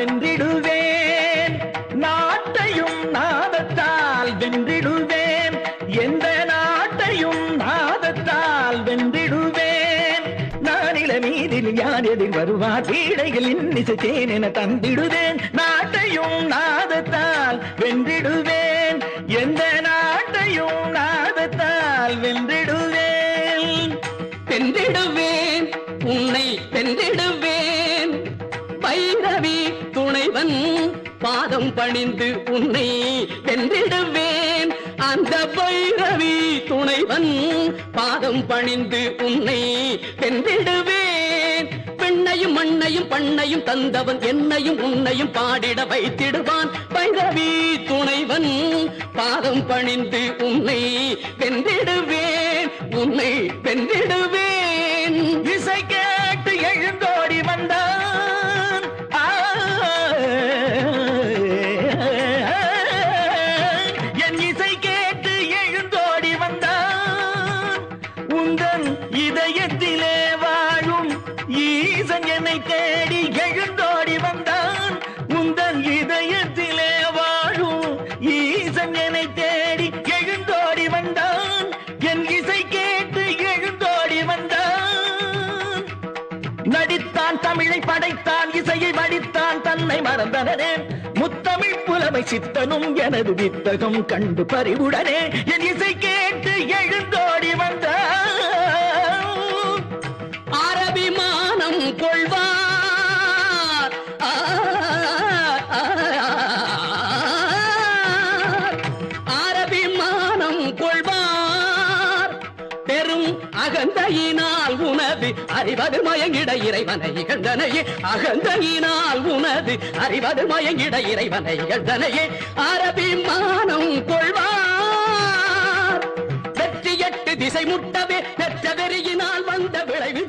வென்றிடுவேன். நாட்டையும் நாதத்தால் வென்றிடுவேன். எந்த நாட்டையும் நாதத்தால் வென்றிடுவேன். நானில மீதில் யார் எதிர் வருவா? தீடையில் இன்னிசைத்தேன் என தந்திடுவேன். நாட்டையும் நாதத்தால் வென்றிடுவேன். எந்த நாட்டையும் நாதத்தால் வென்றிடுவேன். வென்றிடுவேன். உன்னை வென்றிடுவேன். பாதம் பணிந்து உன்னை வென்றிடுவேன். அந்த பைரவி துணைவன் பாதம் பணிந்து உன்னை வென்றிடுவேன். பெண்ணையும் மண்ணையும் பண்ணையும் தந்தவன் என்னையும் உன்னையும் பாடிட வைத்திடுவான். பைரவி துணைவன் பாதம் பணிந்து உன்னை வென்றிடுவேன். உன்னை வென்றிடுவேன். இதயத்திலே வாழும் ஈசன் என்னை தேடி எழுந்தோடி வந்தான். உந்தன் இதயத்திலே வாழும் ஈசன் என்னை தேடி எழுந்தோடி வந்தான். என் இசை கேட்டு எழுந்தோடி வந்தான். நடித்தான் தமிழை படைத்தான் இசையை வடித்தான் தன்னை மறந்தனே முத்தமிழ் புலமை சித்தனும் எனது வித்தகம் கண்டு பறிவுடனே என் இசை கேட்டு எழுந்தோடி வந்தான். அகந்தையினால் உனது அறிவது மயங்கிட இறைவனை இகழ்ந்தனையே. அகந்தையினால் உனது அறிவது மயங்கிட இறைவனை இகழ்ந்தனையே. அரபி மானம் கொள்வார் வெற்றியட்டு திசை முட்டவே பெற்ற வெறியினால் வந்த விளைவு